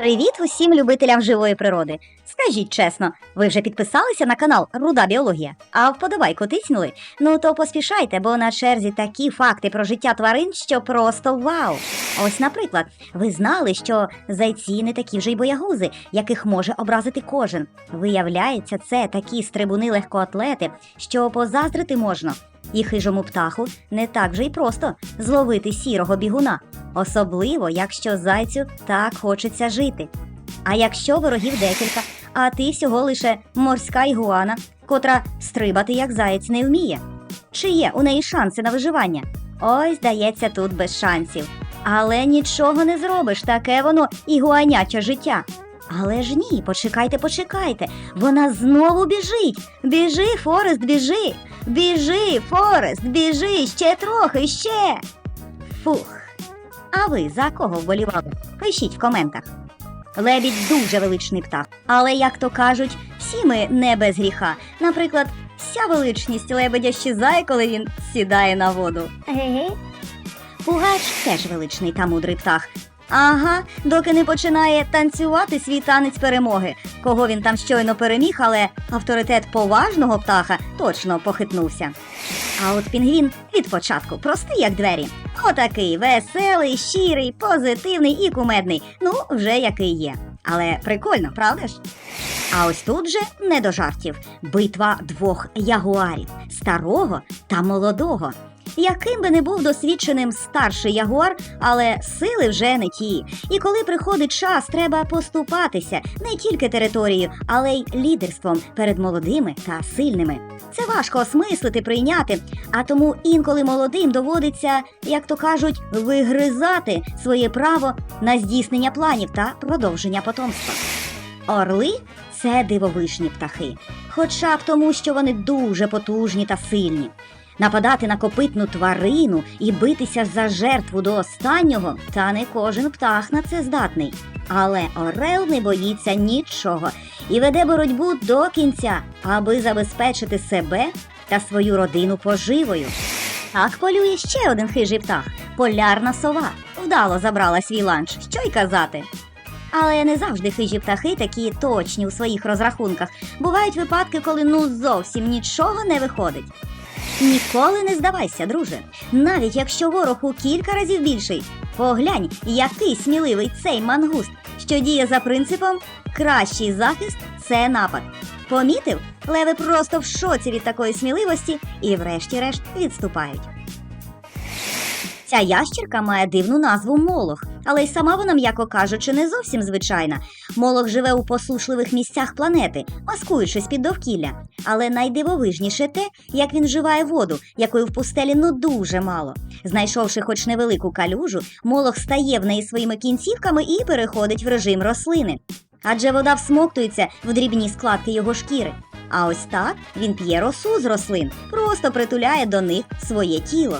Привіт усім любителям живої природи. Скажіть чесно, ви вже підписалися на канал Руда Біологія, а вподобайку тиснули? Ну то поспішайте, бо на черзі такі факти про життя тварин, що просто вау. Ось, наприклад, ви знали, що зайці не такі вже й боягузи, яких може образити кожен. Виявляється, це такі стрибуни легкоатлети, що позаздрити можна. І хижому птаху не так вже й просто зловити сірого бігуна, особливо якщо зайцю так хочеться жити. А якщо ворогів декілька, а ти всього лише морська ігуана, котра стрибати як заєць не вміє. Чи є у неї шанси на виживання? Ой, здається, тут без шансів. Але нічого не зробиш, таке воно ігуаняче життя. Але ж ні, почекайте, почекайте. Вона знову біжить. Біжи, Форест, біжи. Біжи, Форест, біжи, ще трохи, ще. Фух. А ви за кого вболівали? Пишіть в коментах. Лебідь дуже величний птах, але, як то кажуть, всі ми не без гріха. Наприклад, вся величність лебедя щезає, коли він сідає на воду. Пугач теж величний та мудрий птах. Ага, доки не починає танцювати свій танець перемоги. Кого він там щойно переміг, але авторитет поважного птаха точно похитнувся. А от пінгвін від початку простий, як двері. Отакий веселий, щирий, позитивний і кумедний. Ну, вже який є. Але прикольно, правда ж? А ось тут же не до жартів. Битва двох ягуарів старого та молодого. Яким би не був досвідченим старший ягуар, але сили вже не ті. І коли приходить час, треба поступатися не тільки територією, але й лідерством перед молодими та сильними. Це важко осмислити, прийняти, а тому інколи молодим доводиться, як то кажуть, вигризати своє право на здійснення планів та продовження потомства. Орли це дивовижні птахи, хоча б тому, що вони дуже потужні та сильні. Нападати на копитну тварину і битися за жертву до останнього, та не кожен птах на це здатний. Але Орел не боїться нічого і веде боротьбу до кінця, аби забезпечити себе та свою родину поживою. Так полює ще один хижий птах полярна сова. Вдало забрала свій ланч, що й казати. Але не завжди хижі птахи такі точні у своїх розрахунках. Бувають випадки, коли ну зовсім нічого не виходить. Ніколи не здавайся, друже. Навіть якщо ворог у кілька разів більший. Поглянь, який сміливий цей мангуст, що діє за принципом кращий захист це напад. Помітив? Леви просто в шоці від такої сміливості і, врешті-решт, відступають. Ця ящерка має дивну назву молох, але й сама вона, м'яко кажучи, не зовсім звичайна. Молох живе у посушливих місцях планети, маскуючись під довкілля. Але найдивовижніше те, як він вживає воду, якої в пустелі ну дуже мало. Знайшовши хоч невелику калюжу, молох стає в неї своїми кінцівками і переходить в режим рослини. Адже вода всмоктується в дрібні складки його шкіри. А ось так він п'є росу з рослин, просто притуляє до них своє тіло.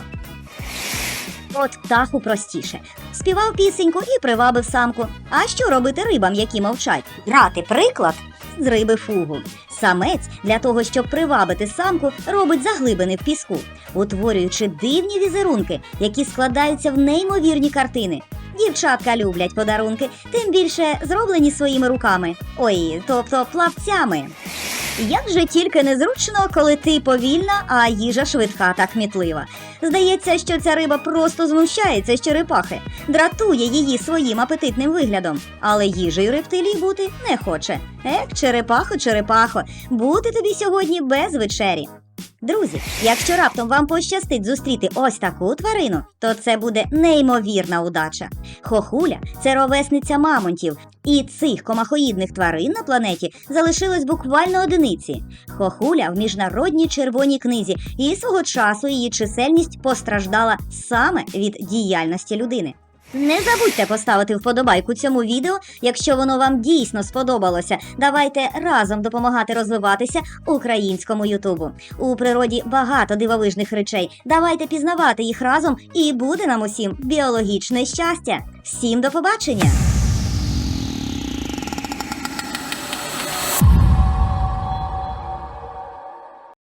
От птаху простіше. Співав пісеньку і привабив самку. А що робити рибам, які мовчать? Брати приклад з риби фугу. Самець для того, щоб привабити самку, робить заглибини в піску, утворюючи дивні візерунки, які складаються в неймовірні картини. Дівчатка люблять подарунки, тим більше зроблені своїми руками. Ой, тобто плавцями. Як же тільки незручно, коли ти повільна, а їжа швидка та кмітлива. Здається, що ця риба просто знущається з черепахи, дратує її своїм апетитним виглядом, але їжею рептилій бути не хоче. Ех, черепахо, черепахо, бути тобі сьогодні без вечері. Друзі, якщо раптом вам пощастить зустріти ось таку тварину, то це буде неймовірна удача. Хохуля це ровесниця мамонтів, і цих комахоїдних тварин на планеті залишилось буквально одиниці. Хохуля в міжнародній червоній книзі, і свого часу її чисельність постраждала саме від діяльності людини. Не забудьте поставити вподобайку цьому відео, якщо воно вам дійсно сподобалося. Давайте разом допомагати розвиватися українському Ютубу. У природі багато дивовижних речей. Давайте пізнавати їх разом, і буде нам усім біологічне щастя. Всім до побачення!